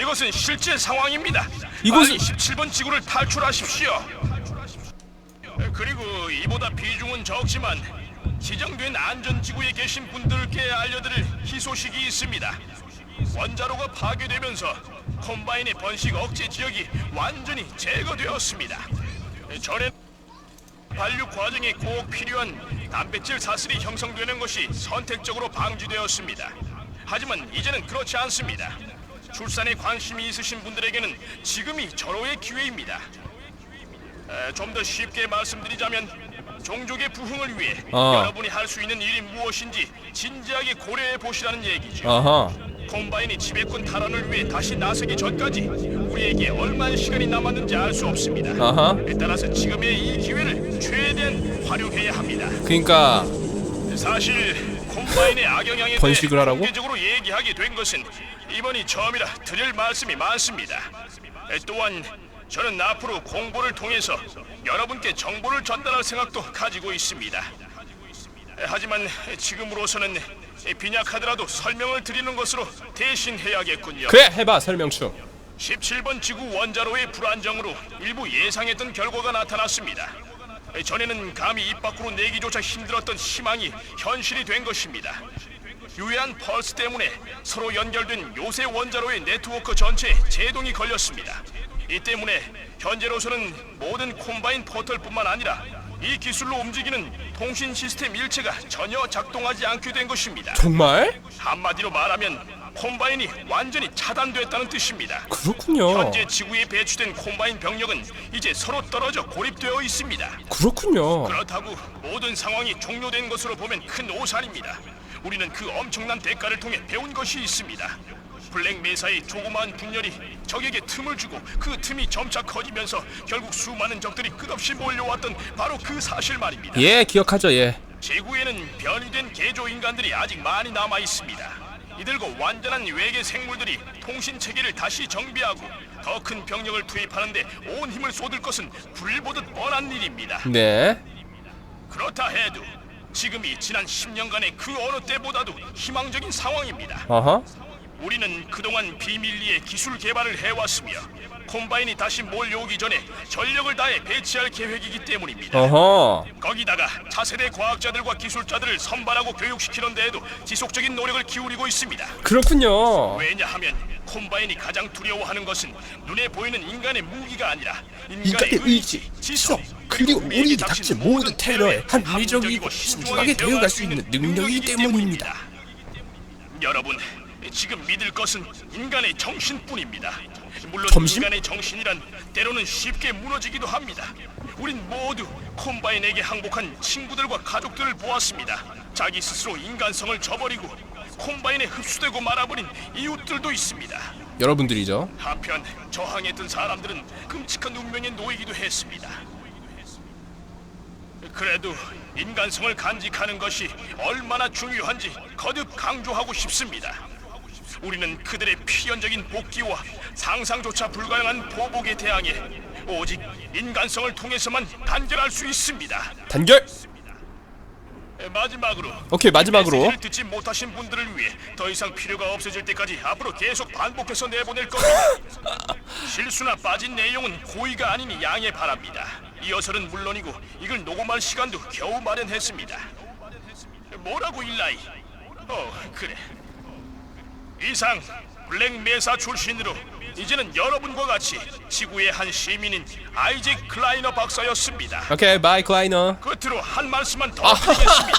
이것은 실제 상황입니다. 이것은- 빨리 17번 지구를 탈출하십시오. 그리고 이보다 비중은 적지만 지정된 안전 지구에 계신 분들께 알려드릴 희소식이 있습니다. 원자로가 파괴되면서 콤바인의 번식 억제 지역이 완전히 제거되었습니다. 전에 반륙 과정에 꼭 필요한 단백질 사슬이 형성되는 것이 선택적으로 방지되었습니다. 하지만 이제는 그렇지 않습니다. 출산에 관심이 있으신 분들에게는 지금이 절호의 기회입니다. 좀 더 쉽게 말씀드리자면 종족의 부흥을 위해 어. 여러분이 할 수 있는 일이 무엇인지 진지하게 고려해 보시라는 얘기죠. 아하. 콤바인이 지배권 탈환을 위해 다시 나서기 전까지 우리에게 얼마의 시간이 남았는지 알 수 없습니다. 아하. 따라서 지금의 이 기회를 최대한 활용해야 합니다. 그러니까 사실 콤바인의 악영향에 번식을 대해 하라고? 공개적으로 얘기하게 된 것은 이번이 처음이라 드릴 말씀이 많습니다. 에, 또한 저는 앞으로 공보를 통해서 여러분께 정보를 전달할 생각도 가지고 있습니다. 에, 하지만 지금으로서는 빈약하더라도 설명을 드리는 것으로 대신해야겠군요. 그래 해봐 설명충. 17번 지구 원자로의 불안정으로 일부 예상했던 결과가 나타났습니다. 전에는 감히 입 밖으로 내기조차 힘들었던 희망이 현실이 된 것입니다. 유해한 펄스 때문에 서로 연결된 요새 원자로의 네트워크 전체에 제동이 걸렸습니다. 이 때문에 현재로서는 모든 콤바인 포털뿐만 아니라 이 기술로 움직이는 통신 시스템 일체가 전혀 작동하지 않게 된 것입니다. 정말? 한마디로 말하면 콤바인이 완전히 차단됐다는 뜻입니다. 그렇군요. 현재 지구에 배치된 콤바인 병력은 이제 서로 떨어져 고립되어 있습니다. 그렇군요. 그렇다고 모든 상황이 종료된 것으로 보면 큰 오산입니다. 우리는 그 엄청난 대가를 통해 배운 것이 있습니다. 블랙 메사의 조그마한 분열이 적에게 틈을 주고 그 틈이 점차 커지면서 결국 수많은 적들이 끝없이 몰려왔던 바로 그 사실 말입니다. 예 기억하죠 예. 지구에는 변이된 개조 인간들이 아직 많이 남아 있습니다. 이들과 완전한 외계 생물들이 통신 체계를 다시 정비하고 더 큰 병력을 투입하는데 온 힘을 쏟을 것은 불 보듯 뻔한 일입니다. 네. 그렇다 해도 지금이 지난 10년간의 그 어느 때보다도 희망적인 상황입니다. 아하. 우리는 그동안 비밀리에 기술 개발을 해왔으며 콤바인이 다시 몰려오기 전에 전력을 다해 배치할 계획이기 때문입니다. 어허. 거기다가 차세대 과학자들과 기술자들을 선발하고 교육시키는 데에도 지속적인 노력을 기울이고 있습니다. 그렇군요. 왜냐하면 콤바인이 가장 두려워하는 것은 눈에 보이는 인간의 무기가 아니라 인간의, 인간의 의지, 지성, 그리고 우리에게 닥친 모든 테러에 합리적이고 신중하게 대응할 수 있는 능력이기 때문입니다. 여러분, 지금 믿을 것은 인간의 정신뿐입니다. 물론 점심? 인간의 정신이란 때로는 쉽게 무너지기도 합니다. 우린 모두 콤바인에게 항복한 친구들과 가족들을 보았습니다. 자기 스스로 인간성을 저버리고 콤바인에 흡수되고 말아버린 이웃들도 있습니다. 여러분들이죠. 한편 저항했던 사람들은 끔찍한 운명에 놓이기도 했습니다. 그래도 인간성을 간직하는 것이 얼마나 중요한지 거듭 강조하고 싶습니다. 우리는 그들의 필연적인 복귀와 상상조차 불가능한 보복에 대항해 오직 인간성을 통해서만 단결할 수 있습니다. 단결. 마지막으로 오케이 마지막으로. 듣지 못하신 분들을 위해 더 이상 필요가 없어질 때까지 앞으로 계속 반복해서 내보낼 겁니다. 실수나 빠진 내용은 고의가 아니니 양해 바랍니다. 이어서는 물론이고 이걸 녹음할 시간도 겨우 마련했습니다. 뭐라고 일라이? 어 그래. 이상 블랙 메사 출신으로 이제는 여러분과 같이 지구의 한 시민인 아이잭 클라이너 박사였습니다. 오케이 바이 클라이너. 끝으로 한 말씀만 더 드리겠습니다.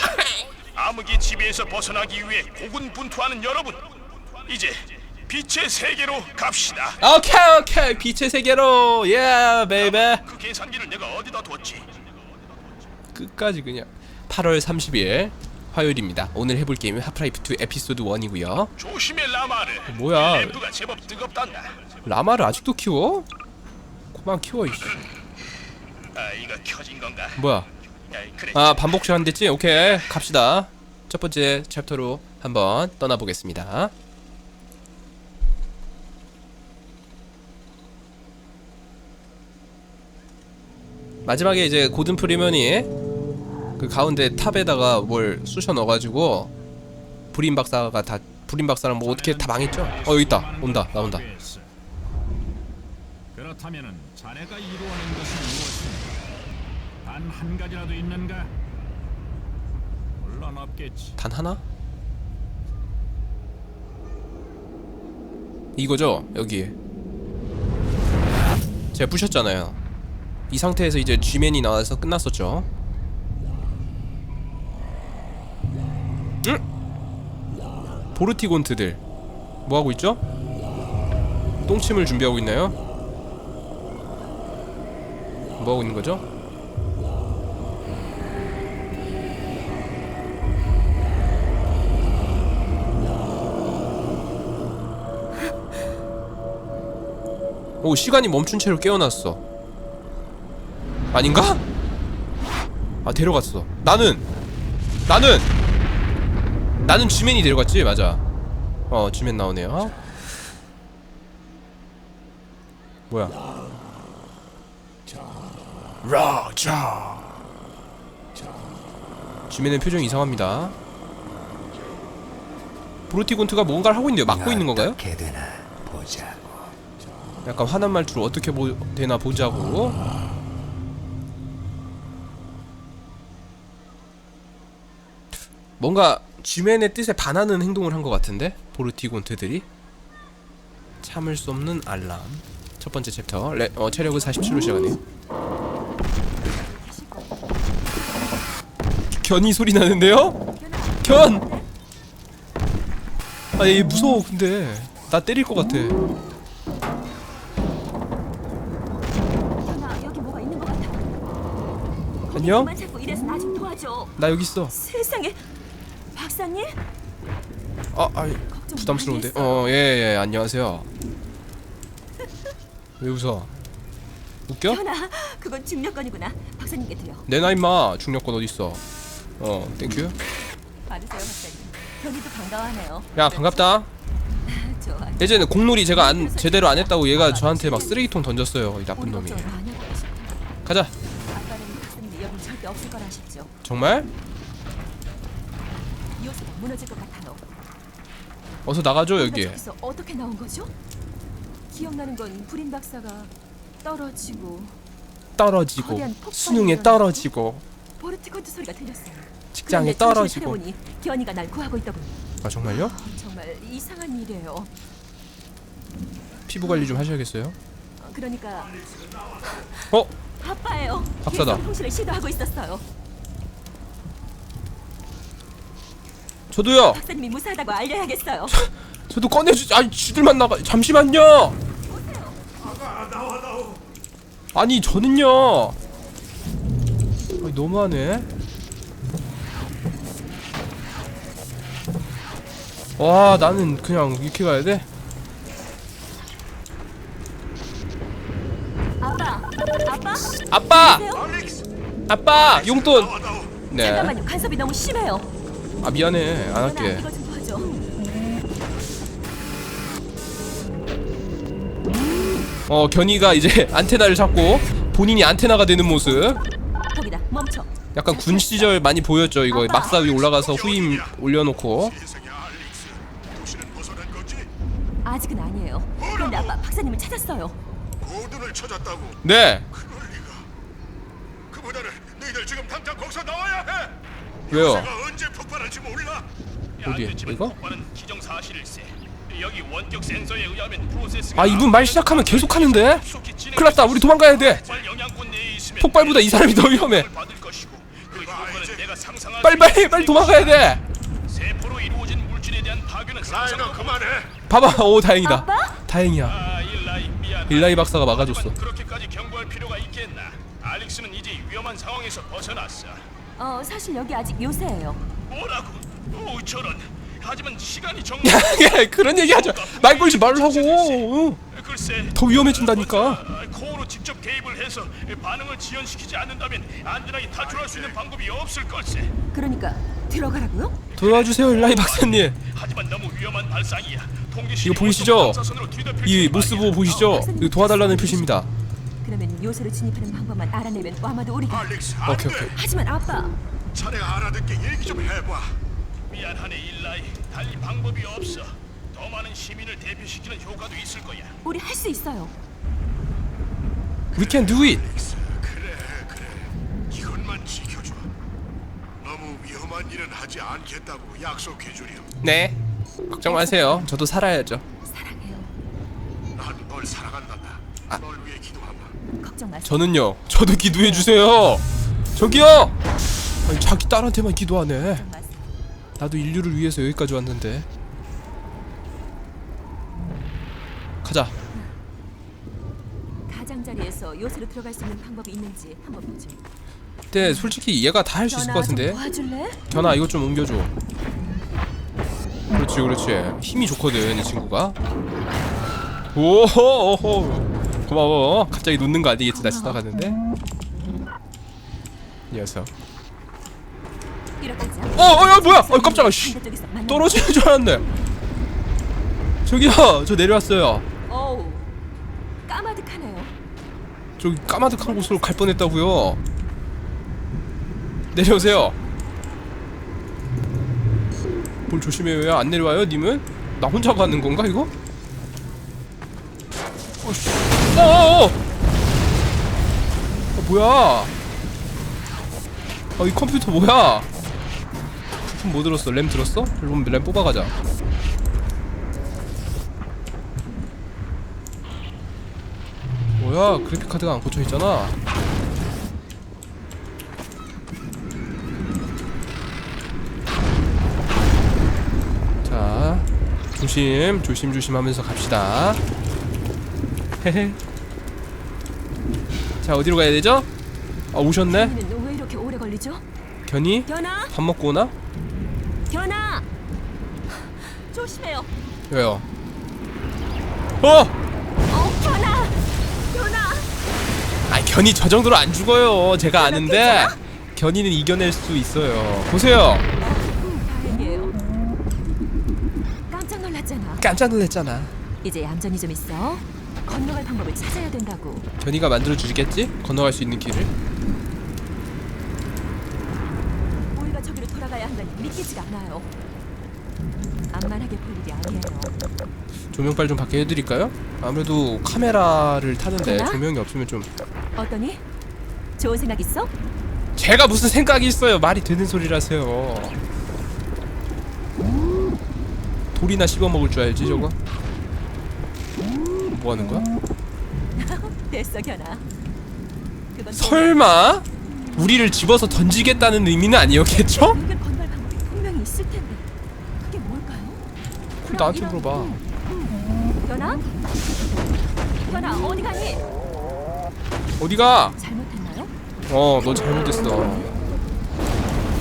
암흑의 지배에서 벗어나기 위해 고군분투하는 여러분, 이제 빛의 세계로 갑시다. 오케이 오케이 빛의 세계로 예 베이베. 그 계산기를 내가 어디다 뒀지? 끝까지 그냥 8월 30일 화요일입니다. 오늘 해볼 게임은 하프라이프 2 에피소드 1이고요. 조심해 라마르. 뭐야? 램프가 제법 뜨겁단다. 라마를 아직도 키워? 그만 키워 이씨. 아 이거 켜진 건가? 뭐야? 야, 그래. 아 반복 시간 됐지? 오케이 갑시다. 첫 번째 챕터로 한번 떠나보겠습니다. 마지막에 이제 고든 프리면이 그 가운데 탑에다가 뭘 쑤셔 넣어가지고 브린 박사가 다 브린 박사랑 뭐 어떻게 다 망했죠? 어 여기 있다 온다 나온다 그렇다면은 자네가 이루어낸 것은 무엇인가? 단 한 가지라도 있는가? 물론 없겠지. 단 하나? 이거죠 여기 제가 부셨잖아요 이 상태에서 이제 G맨이 나와서 끝났었죠 응? 보르티곤트들 뭐하고 있죠? 똥침을 준비하고 있나요? 뭐하고 있는 거죠? 오 시간이 멈춘 채로 깨어났어 아닌가? 아 데려갔어 나는 나는 나는 G맨이 데려갔지. 맞아. 어 G맨 나오네요. 뭐야? 라자. G맨의 표정이 이상합니다. 브로티곤트가 뭔가를 하고 있는데요. 막고 있는 건가요? 어떻게 되나 보자고. 약간 화난 말투로 어떻게 보, 되나 보자고. 뭔가 G맨의 뜻에 반하는 행동을 한 것 같은데 보르티곤트들이 참을 수 없는 알람 첫 번째 챕터 레, 어, 체력은 47로 시작하네요 견이 소리 나는데요? 견! 아얘 무서워 근데 나 때릴 것 같아. 안녕? 나 여기 있어 세상에 박사님? 아, 아 부담스러운데. 어, 예, 예, 안녕하세요. 왜 웃어? 웃겨? 현아 그건 중력권이구나. 박사님께 드려. 내나 임마 중력권 어디 있어? 어, 땡큐. 받으세요 박사님. 현이도 반가워하네요. 야, 반갑다. 좋아. 예전에 공놀이 제가 안 제대로 안 했다고 얘가 저한테 막 쓰레기통 던졌어요. 이 나쁜 놈이. 가자. 아빠는 박사님이 여기 절대 없을 거라 하셨죠. 정말? 요새가 무너질 것 같아 너. 어서 나가줘 여기. 저기서 어떻게 나온 거죠? 기억나는 건 불인 박사가 떨어지고 떨어지고 거대한 폭발이 수능에 일어나고. 떨어지고 보르티콘트 소리가 들렸어요. 직장에 떨어지고. 차려보니 견이가 날 구하고 있더군요. 아 정말요? 어, 정말 이상한 일이에요. 피부 관리 좀 하셔야겠어요. 어, 그러니까 어? 아빠예요. 박사다. 계속 통신을 시도하고 있었어요. 저도요. 박사님이 무사하다고 알려야겠어요. 저도 꺼내주. 아니 쥐들만 나가. 잠시만요. 아니 저는요. 아니 너무하네. 와 나는 그냥 이렇게 가야 돼. 아빠, 아빠, 아빠, 계세요? 아빠 용돈. 네. 잠깐만요. 간섭이 너무 심해요. 아 미안해 안 할게. 이거 좀 도와줘. 어 견이가 이제 안테나를 잡고 본인이 안테나가 되는 모습. 거기다 멈춰. 약간 군 시절 많이 보였죠 이거 막사 위 올라가서 후임 올려놓고 세상에 알릭스, 도시는 벗어난 거지? 아직은 아니에요. 그런데 아빠 박사님을 찾았어요. 고든을 찾았다고. 네 그럴 리가. 그보다는 너희들 지금 당장 거기서 나와야 해. 왜요 언제 폭발할지 몰라. 어디에? 이거? 폭발은 기정사실일세. 여기 원격 센서에 의하면 프로세스가 아 이분 말 시작하면 계속 하는데 진행될 큰일 났다 우리 도망가야 돼 폭발 폭발보다 이 사람이 더 위험해 것이고 그 빨리 도망가야 돼 세포로 이루어진 물질에 대한 파괴는 상상도 그만해. 봐봐 오 다행이다 아빠? 다행이야 아 일라이 미안. 일라이 박사가 막아줬어 그렇게까지 경고할 필요가 있겠나? 알릭스는 이제 위험한 상황에서 벗어났어. 어 사실 여기 아직 요새예요. 뭐라고? 오 저런. 하지만 시간이 정말 야 그런 얘기 하자 말 걸지 말라고 어. 글쎄 더 위험해진다니까 아, 코어로 직접 개입을 해서 반응을 지연시키지 않는다면 안전하게 탈출할 수 있는 방법이 없을 걸세. 그러니까 들어가라고요? 도와주세요 일라이 박사님 하지만 너무 위험한 발상이야. 통제실이 이거 보이시죠? 원소 방사선으로 뒤덮일 이 말이야. 보이시죠 이거 도와달라는 표시입니다 그러면 요새로 진입하는 방법만 알아내면 아마도 우리가. 오케이, 돼. 오케이. 하지만 아빠. 자네가 알아듣게 얘기 좀 해봐. 미안하네 일라이. 달리 방법이 없어. 더 많은 시민을 대피시키는 효과도 있을 거야. 우리 할 수 있어요. We can do it. 그래 그래 이것만 지켜줘 너무 위험한 일은 하지 않겠다고 약속해주렴 네. 걱정 마세요. 저도 살아야죠. 사랑해요. 난 널 사랑한단다 아. 널 위해 기도한다 걱정 마세요. 저는요. 저도 기도해 주세요. 저기요. 아니, 자기 딸한테만 기도하네. 나도 인류를 위해서 여기까지 왔는데. 가자. 가장자리에서 요새로 들어갈 수 있는 방법이 있는지 한번 보죠. 근데 솔직히 얘가 다 할 수 있을 것 같은데. 도와줄래? 견아 이것 좀 옮겨줘. 그렇지 그렇지. 힘이 좋거든 이 친구가. 오호 오호. 고마워. 갑자기 놓는 거 아니겠지 나 지나가는데. 이 녀석. 어, 어, 야, 뭐야? 어, 깜짝아, 씨. 떨어지는 줄 알았네. 저기요, 저 내려왔어요. 어우, 까마득하네요. 저기 까마득한 곳으로 갈 뻔했다고요. 내려오세요. 뭘 조심해요? 왜안 내려와요, 님은? 나 혼자 가는 건가 이거? 어, 씨. 어, 어, 어. 어, 뭐야? 어, 이 컴퓨터 뭐야? 그럼 뭐 들었어? 램 들었어? 그럼 램 뽑아가자. 뭐야? 그래픽 카드가 안 꽂혀 있잖아. 자, 조심, 조심, 조심 하면서 갑시다. 헤헤. 자, 어디로 가야 되죠? 아, 오셨네? 여기는 왜 이렇게 오래 걸리죠? 견이? 견아, 밥 먹고 오나? 견아, 조심해요. 왜요? 어! 어, 견아, 견아. 아, 견이 저 정도로 안 죽어요. 제가 아는데 견이는 이겨낼 수 있어요. 보세요. 음, 다행이에요. 깜짝 놀랐잖아. 깜짝 놀랐잖아. 이제 얌전히 좀 있어. 건너갈 방법을 찾아야 된다고. 견이가 만들어 주겠지? 건너갈 수 있는 길을. 우리가 저기로 돌아가야 한다니 믿기지가 않아요. 만만하게 볼 일이 아니에요. 조명빨 좀 받게 해드릴까요? 아무래도 카메라를 타는데 그러나? 조명이 없으면 좀 어떠니? 좋은 생각 있어? 제가 무슨 생각이 있어요 말이 되는 소리라세요 돌이나 씹어 먹을 줄 알지 저거? 뭐 하는 거야? 됐어, 견아. 그건 설마 우리를 집어서 던지겠다는 의미는 아니었겠죠? 있을 텐데. 그게 뭘까요? 그럼 나한테 물어봐 견아? 견아, 어디 가니? 어디가? 잘못했나요? 어 너 잘못했어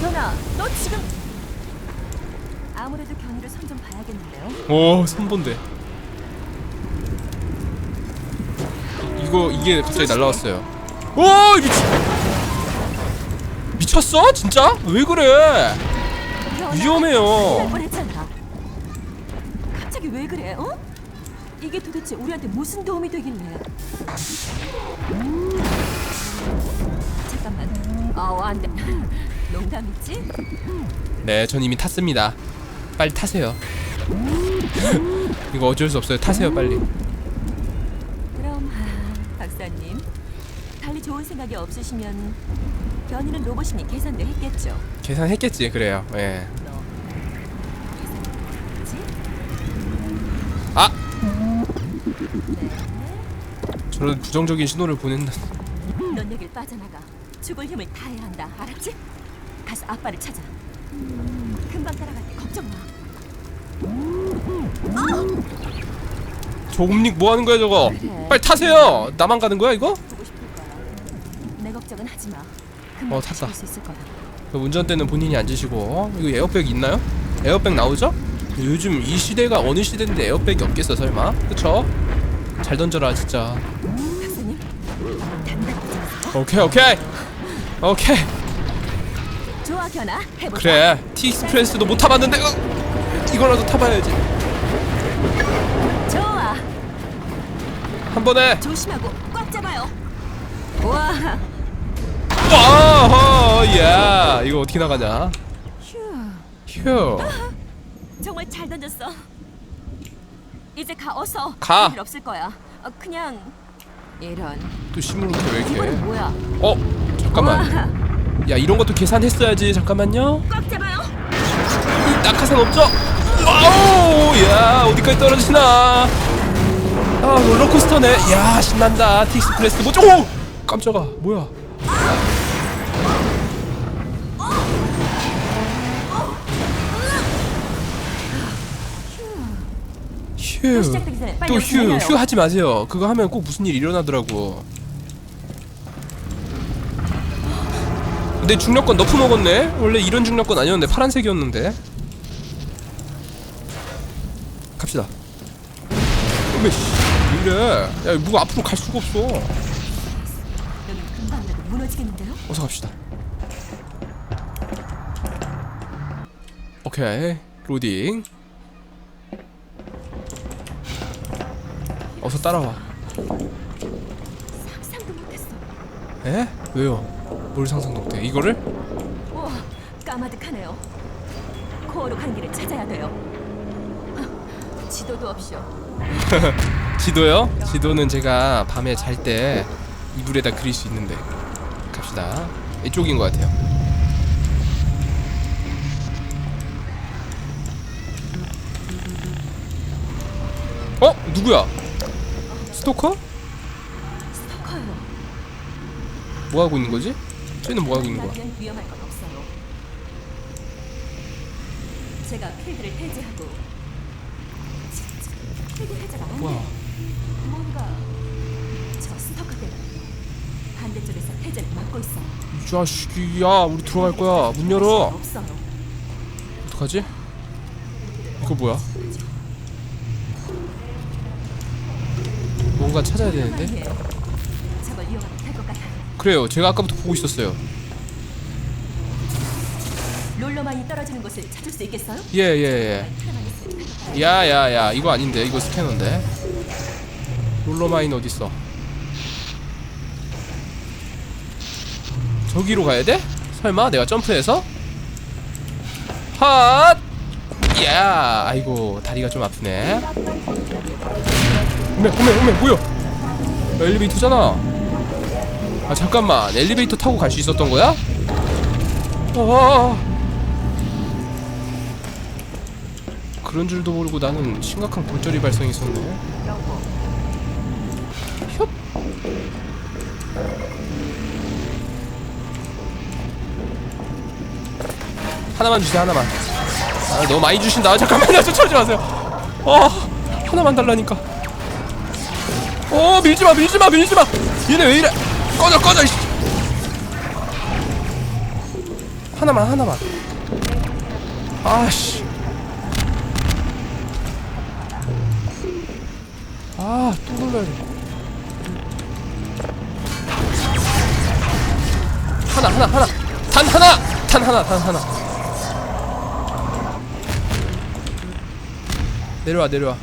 견아, 너 지금 아무래도 견이를 손 좀 봐야겠는데요. 오 선본데 이거 이게 갑자기 날라왔어요 오 미치 미쳤어 진짜 왜 그래 위험해요. 뻔했잖아. 갑자기 왜 그래? 어? 이게 도대체 우리한테 무슨 도움이 되길래? 잠깐만. 어, 안 돼. 농담이지? 네, 전 이미 탔습니다. 빨리 타세요. 이거 어쩔 수 없어요. 타세요, 빨리. 그럼 아, 박사님 달리 좋은 생각이 없으시면 견이는 로봇이니 계산도 했겠죠. 계산했겠지, 그래요. 예. 너 계산했지? 아, 네. 저런 부정적인 신호를 보낸다. 넌 여길 빠져나가. 죽을 힘을 다해야 한다. 알았지? 가서 아빠를 찾아. 금방 따라갈게. 걱정 마. 저 옴닉 뭐 하는 거야, 저거? 빨리 타세요. 나만 가는 거야, 이거? 보고 싶을 거야. 내 걱정은 하지 마. 어, 탔다. 볼수 있을 거야. 그 운전대는 본인이 앉으시고. 어? 이거 에어백 있나요? 에어백 나오죠? 요즘 이 시대가 어느 시대인데 에어백이 없겠어, 설마? 그쵸? 잘 던져라, 진짜. 박사님, 단단히 붙잡으세요. 오케이, 오케이. 오케이. 좋아, 견아. 해보자. 그래 티익스프레스도 못 타봤는데 으, 이거라도 타봐야지 좋아. 한 번에 조심하고 꽉 잡아요. 와. 와허 야 이거 어떻게 나가냐 휴. 휴 정말 잘 던졌어. 이제 가 어서. 가. 일 없을 거야. 어, 그냥 이런. 또 시무룩해 왜 이렇게 이건 뭐야? 어 잠깐만 와, 야 이런 것도 계산했어야지 잠깐만요 꽉 잡아요. 낙하산 없죠? 와우 야 어디까지 떨어지나 아 롤러코스터네 야 신난다 티익스프레스 뭐죠? 오! 깜짝아 뭐야 또 시작되기 전에 빨리 휴 여기 또휴 내려요. 휴 하지 마세요. 그거 하면 꼭 무슨 일이 일어나더라고. 내 중력권 너프 먹었네? 원래 이런 중력권 아니었는데 파란색이었는데. 갑시다. 어메 씨 이래? 야 뭐가 앞으로 갈 수가 없어. 여기 금방이라도 무너지겠는데요? 어서 갑시다. 오케이 로딩 어서 따라와 상상도 못했어. 에? 왜요? 뭘 상상도 못해 이거를? 우와, 까마득하네요. 코어로 가는 길을 찾아야 돼요. 아, 지도도 없이요. 지도요? 지도는 제가 밤에 잘 때 이불에다 그릴 수 있는데 갑시다 이쪽인 것 같아요 어? 누구야? 스토커? 스토커요. 뭐 하고 있는 거지? 쟤는 뭐 하고 있는 거야? 위험할 건 없어요. 제가 필드를 해제하고 진짜 필드 해제가 안 와. 돼. 뭔가 저 스토커 때문에 반대쪽에서 해제를 막고 있어요. 이 자식이 야 우리 들어갈 거야 문 열어 없어요. 어떡하지? 이거 뭐야? 뭔가 찾아야 되는데. 그래요 제가 아까부터 보고 있었어요 롤러만이 떨어지는 곳을 찾을 수 있겠어요? 예예예 야야야 이거 아닌데 이거 스캐너인데 롤러마인 어딨어 저기로 가야 돼? 설마 내가 점프해서? 핫! 야 아이고 다리가 좀 아프네 오메 오메 오메 뭐야 야, 엘리베이터잖아 아 잠깐만 엘리베이터 타고 갈 수 있었던 거야? 어 그런 줄도 모르고 나는 심각한 골절이 발생했었네. 헙. 하나만 주세요 하나만. 아, 너무 많이 주신다. 잠깐만요, 저 쳐지 마세요. 어, 하나만 달라니까. 어, 밀지 마, 밀지 마, 밀지 마. 얘네 왜 이래? 꺼져, 꺼져. 이씨. 하나만, 하나만. 아씨. 아, 또 놀라야 돼. 하나, 하나, 하나. 단 하나! 단 하나, 단 하나. 내려와, 내려와.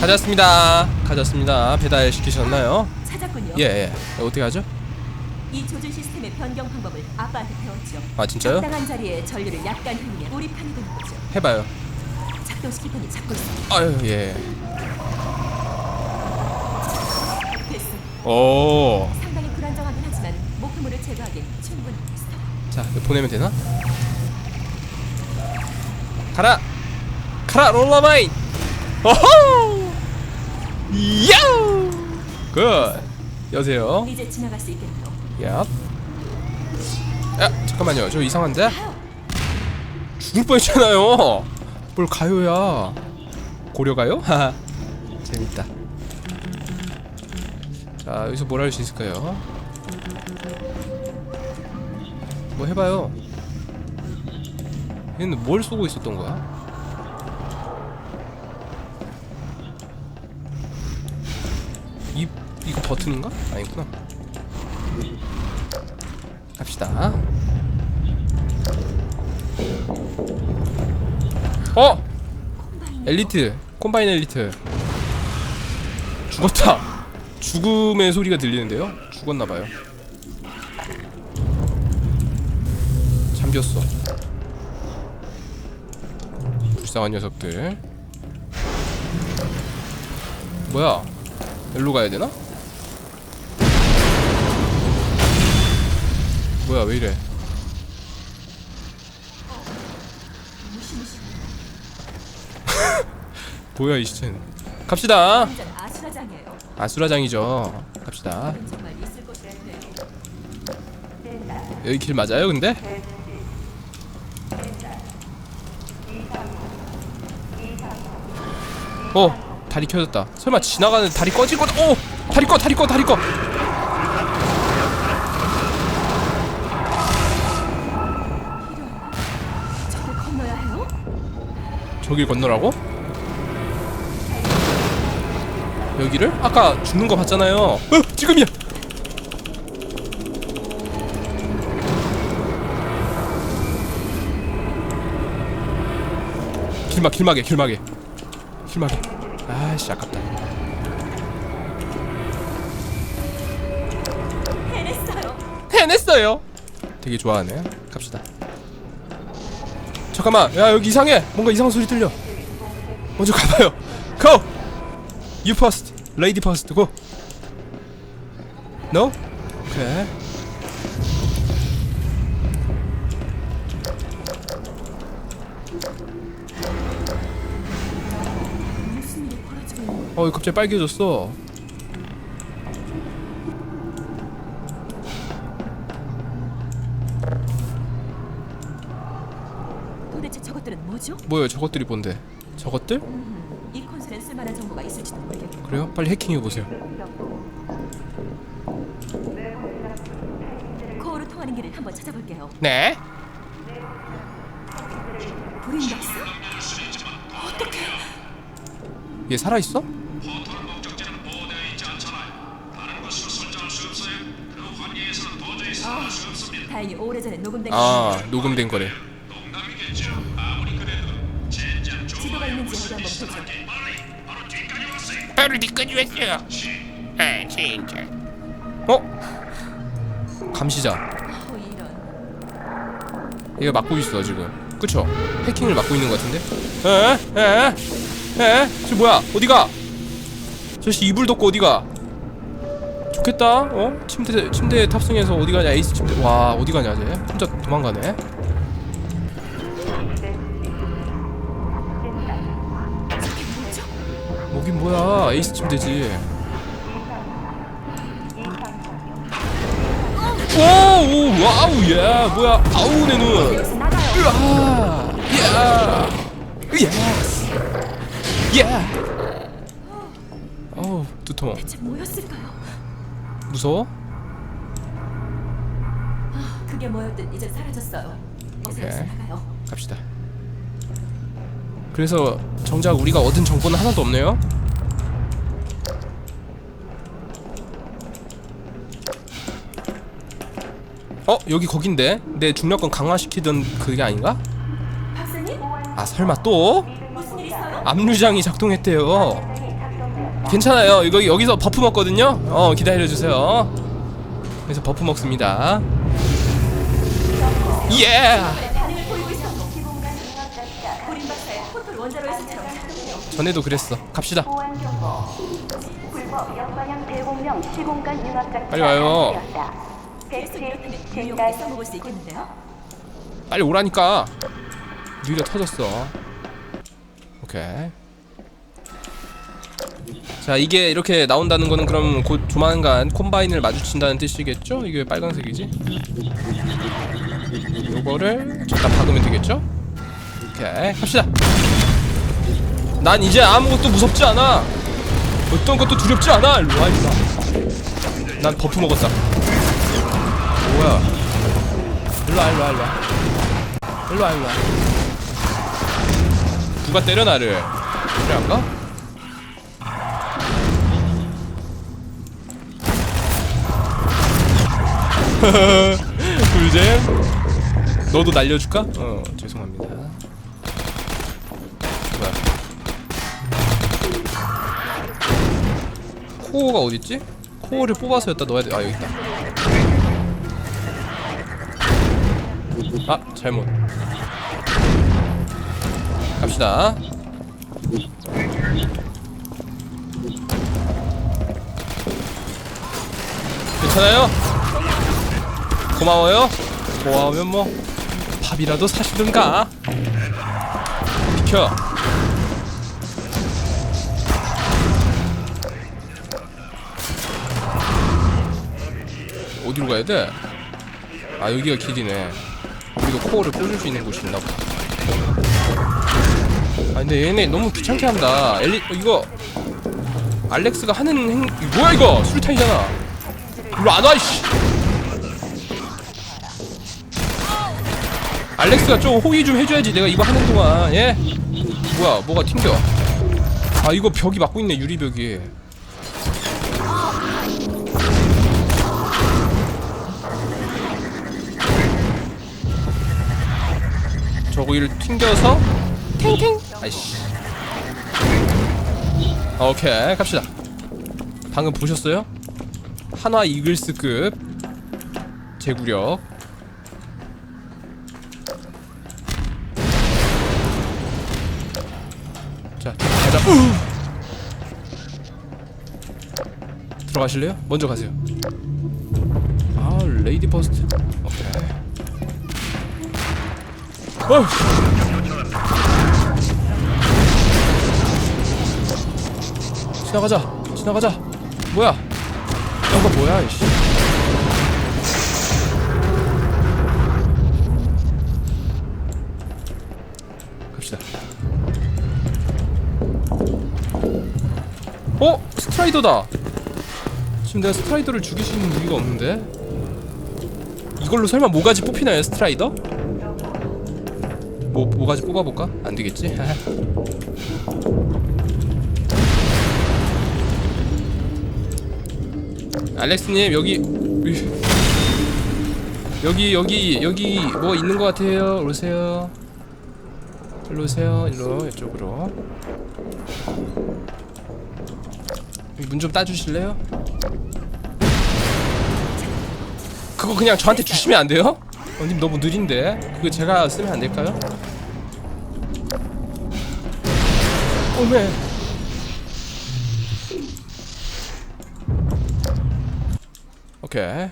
가졌습니다. 가졌습니다. 배달 시키셨나요? 찾았군요. 예, 예. 어떻게 하죠? 이 조준 시스템의 변경 방법을 아빠한테 배웠죠. 아, 진짜요? 적당한 자리에 전류를 약간 흘리면 우리 편이 되는 거죠. 해봐요. 작동시킬 테니 잡고 있어. 아유, 예. 됐어. 오. 상당히 불안정하긴 하지만 목표물을 제거하기 충분히. 자, 이거 보내면 되나? 가라! 가라, 롤러마인! 오호! 야우! 굿! 여세요. 이제 지나갈 수 있겠네요. 야. 야, 잠깐만요. 저 이상한데? 죽을 뻔했잖아요. 뭘 가요야. 고려 가요? 하하. 재밌다. 자, 여기서 뭘 할 수 있을까요? 뭐 해봐요. 얘는 뭘 쏘고 있었던 거야? 이 이거 버튼인가? 아니구나. 갑시다. 어! 엘리트, 콤바인 엘리트. 죽었다. 죽음의 소리가 들리는데요? 죽었나봐요. 잠겼 어디였어 불쌍한 녀석들 뭐야 일로 가야 되나? 뭐야 왜 이래 뭐야 이 시체는 갑시다. 아수라장이죠 갑시다. 여기 길 맞아요 근데? 어 다리 켜졌다 설마 지나가는 다리 꺼질 거다 오 다리 꺼 다리 꺼 다리 꺼 저길 건너라고? 여기를? 아까 죽는 거 봤잖아요. 어 지금이야! 길막 길막에 길막에. 길막에. 아씨 아깝다. 해냈어요. 해냈어요? 되게 좋아하네. 갑시다 잠깐만. 야 여기 이상해. 뭔가 이상한 소리 들려. 먼저 가봐요. go you first. Lady first. go no? 있는 어 갑자기 빨개졌어 도대체 저것들은 뭐야 저것들이 뭔데 저것들? 이 콘솔엔 쓸만한 정보가 있을지도 모르겠고 그래요? 빨리 해킹해 보세요 코어로 통하는 길을 한번 찾아볼게요. 네 불인 박사? 어떻게? 얘 살아 있어? 다행히 오래전에 녹음된 아 녹음된 거래 지도가 있는지 어디 한번 보죠. 바로 뒤까지 왔어요. 아 진짜. 어? 감시자 어 이런. 얘가 막고 있어 지금 그쵸? 해킹을 막고 있는 것 같은데? 에? 에? 에? 저 뭐야 어디가? 저씨 이불 덮고 어디가? 좋겠다 어? 침대 침대에 탑승해서 어디 가냐 에이스 침대 와 어디 가냐 쟤 혼자 도망가네 뭐긴 뭐야 에이스 침대지 오오 와우 야 뭐야 아우 내눈. 으아! 야! 예스! 예! 어우, 두통. 대체 뭐였을까요? 무서워? 그게 뭐였든 이제 사라졌어요. 어서 오케이. 나가요. 갑시다. 그래서 정작 우리가 얻은 정보는 하나도 없네요. 어, 여기 거긴데? 내 중력권 강화시키던 그게 아닌가? 아, 설마 또? 압류장이 작동했대요. 괜찮아요. 이거 여기서 버프 먹거든요. 어 기다려 주세요. 그래서 버프 먹습니다. 예. 전에도 그랬어. 갑시다. 빨리 와요. 써먹을 수 있겠는데요? 빨리 오라니까. 느려 터졌어. 오케이. 자 이게 이렇게 나온다는 거는 그럼 곧 조만간 콤바인을 마주친다는 뜻이겠죠? 이게 빨간색이지? 요거를 잠깐 박으면 되겠죠? 오케이 갑시다 난 이제 아무것도 무섭지 않아 어떤 것도 두렵지 않아 일로와 임마 난 버프 먹었다 뭐야 일로와 일로와 일로와 일로와 일로와 누가 때려 나를 그래 안가? 불잼 너도 날려줄까? 어 죄송합니다 뭐야 코어가 어딨지? 코어를 뽑아서 여기다 넣어야 돼. 아 여기 있다. 아 잘못. 갑시다. 괜찮아요? 고마워요. 고마우면 뭐 밥이라도 사시든가. 비켜. 어디로 가야 돼? 아 여기가 길이네 여기도 코어를 꽂을 수 있는 곳이 있나 보다. 아 근데 얘네 너무 귀찮게 한다. 엘리 어, 이거 알렉스가 하는 행 뭐야 이거? 수류탄이잖아. 일로 안와 이씨. 알렉스가 좀 호의 좀 해줘야지. 내가 이거 하는 동안 예? 뭐야 뭐가 튕겨? 아 이거 벽이 막고 있네 유리벽이 저거를 튕겨서? 탱탱. 아이씨. 오케이 갑시다. 방금 보셨어요? 한화 이글스급 제구력. 자 가자. 우! 들어가실래요? 먼저 가세요. 아 레이디 버스트 어휴. 지나가자 지나가자 뭐야 이거 뭐야 이씨 갑시다 어? 스트라이더다 지금 내가 스트라이더를 있는 무기가 없는데 이걸로 설마 모가지 뽑히나요 스트라이더? 뭐 모가지 뽑아볼까? 안 되겠지? 알렉스님 여기 여기 여기 여기 뭐 있는 것 같아요. 오세요. 일로 오세요. 일로 이쪽으로. 문 좀 따주실래요? 그거 그냥 저한테 주시면 안 돼요? 어, 님 너무 느린데? 그거 제가 쓰면 안 될까요? 오메 오케이.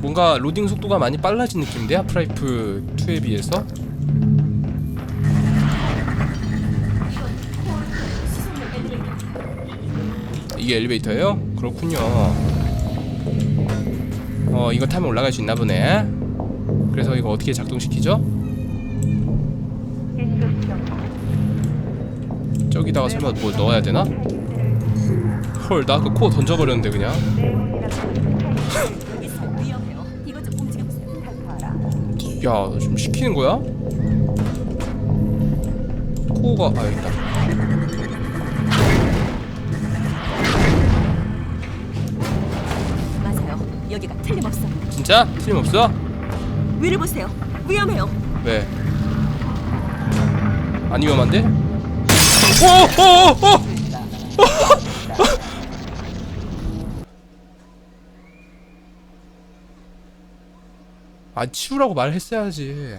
뭔가 로딩 속도가 많이 빨라진 느낌인데 하프라이프 2에 비해서? 이게 엘리베이터예요? 그렇군요 어 이거 타면 올라갈 수 있나 보네 그래서 이거 어떻게 작동시키죠? 저기다가 설마 뭐 넣어야 되나? 헐나그코 던져버렸는데 그냥. 야 지금 시키는 거야? 코가 아 여기 있다 진짜? 틀림없어? 위를 보세요. 위험해요. 왜? 안 위험한데? 오! 오! 오! 아 치우라고 말했어야지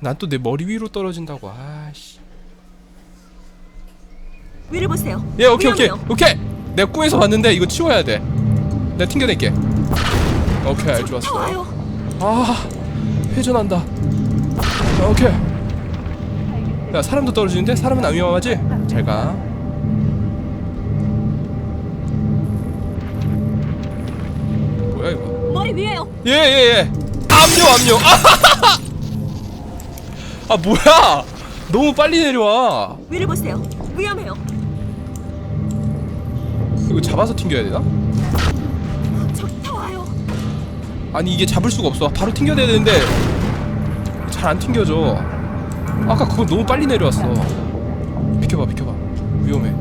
난 또 내 머리 위로 떨어진다고 아씨 위를 보세요. 예 오케이 오케이 위험해요. 오케이 내가 꿈에서 봤는데 이거 치워야 돼 내가 튕겨낼게 오케이 더 좋았어. 아 회전한다 아, 오케이 야 사람도 떨어지는데 사람은 안 위험하지? 잘가 뭐야 이거 머리 위에요. 예예 예 압류 압류 아하하하 아 뭐야 너무 빨리 내려와 위를 보세요. 위험해요. 이거 잡아서 튕겨야 되나? 아니 이게 잡을 수가 없어. 바로 튕겨내야 되는데 잘 안 튕겨져. 아까 그거 너무 빨리 내려왔어. 비켜봐 비켜봐. 위험해